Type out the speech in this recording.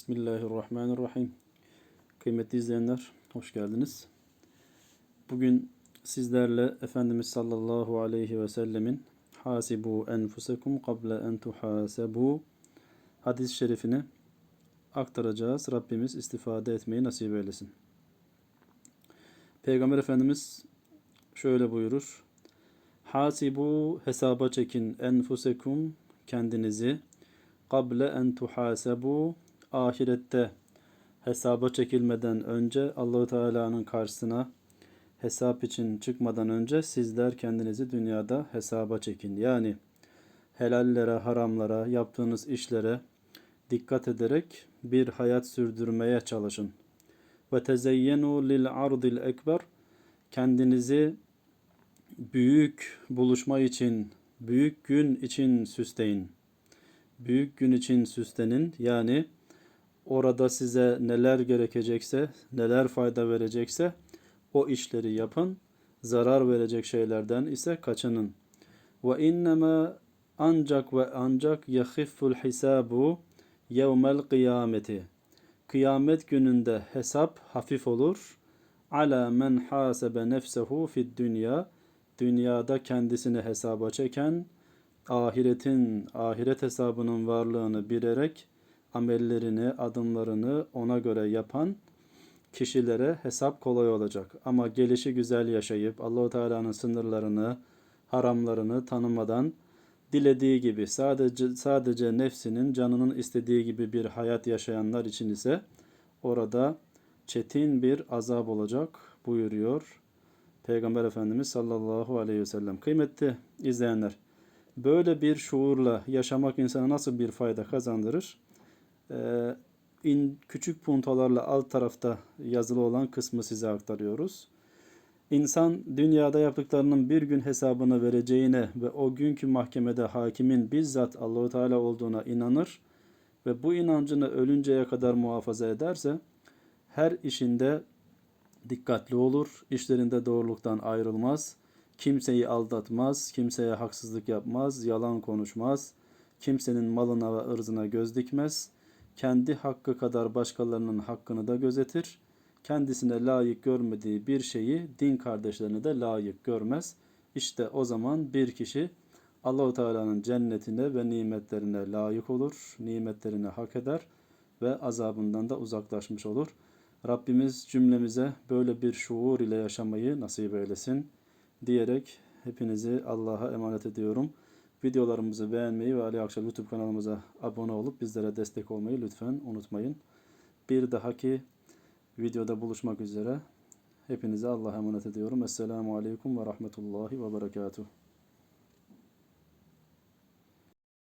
Bismillahirrahmanirrahim. Kıymetli izleyenler, hoş geldiniz. Bugün sizlerle Efendimiz sallallahu aleyhi ve sellemin Hasibu enfusekum kable en tuhasebu hadis-i şerifini aktaracağız. Rabbimiz istifade etmeyi nasip eylesin. Peygamber Efendimiz şöyle buyurur. Hasibu hesaba çekin enfusekum kendinizi kable en tuhasebu ahirette hesaba çekilmeden önce Allahu Teala'nın karşısına hesap için çıkmadan önce sizler kendinizi dünyada hesaba çekin. Yani helallere, haramlara, yaptığınız işlere dikkat ederek bir hayat sürdürmeye çalışın. Ve tezeyyenu lil ardil ekber kendinizi büyük buluşma için, büyük gün için süsleyin. Büyük gün için süslenin. Yani orada size neler gerekecekse, neler fayda verecekse o işleri yapın. Zarar verecek şeylerden ise kaçının. Ve innema ancak ve ancak yahifful hisabu yevmel kıyameti. Kıyamet gününde hesap hafif olur. Ala men hasebe nefsehu fid dünya. Dünyada kendisini hesaba çeken, ahiretin, ahiret hesabının varlığını bilerek amellerini, adımlarını ona göre yapan kişilere hesap kolay olacak. Ama gelişi güzel yaşayıp Allahu Teala'nın sınırlarını, haramlarını tanımadan dilediği gibi sadece sadece nefsinin canının istediği gibi bir hayat yaşayanlar için ise orada çetin bir azap olacak buyuruyor Peygamber Efendimiz sallallahu aleyhi ve sellem. Kıymetli izleyenler, böyle bir şuurla yaşamak insana nasıl bir fayda kazandırır? Ee, in, küçük puntolarla alt tarafta yazılı olan kısmı size aktarıyoruz. İnsan dünyada yaptıklarının bir gün hesabını vereceğine ve o günkü mahkemede hakimin bizzat Allahu Teala olduğuna inanır ve bu inancını ölünceye kadar muhafaza ederse her işinde dikkatli olur, işlerinde doğruluktan ayrılmaz, kimseyi aldatmaz, kimseye haksızlık yapmaz, yalan konuşmaz, kimsenin malına ve ırzına göz dikmez.'' Kendi hakkı kadar başkalarının hakkını da gözetir. Kendisine layık görmediği bir şeyi din kardeşlerine de layık görmez. İşte o zaman bir kişi Allahu Teala'nın cennetine ve nimetlerine layık olur, nimetlerini hak eder ve azabından da uzaklaşmış olur. Rabbimiz cümlemize böyle bir şuur ile yaşamayı nasip eylesin diyerek hepinizi Allah'a emanet ediyorum. Videolarımızı beğenmeyi ve Ali Akşar YouTube kanalımıza abone olup bizlere destek olmayı lütfen unutmayın. Bir dahaki videoda buluşmak üzere. Hepinize Allah'a emanet ediyorum. Esselamu Aleyküm ve Rahmetullahi ve Berekatuhu.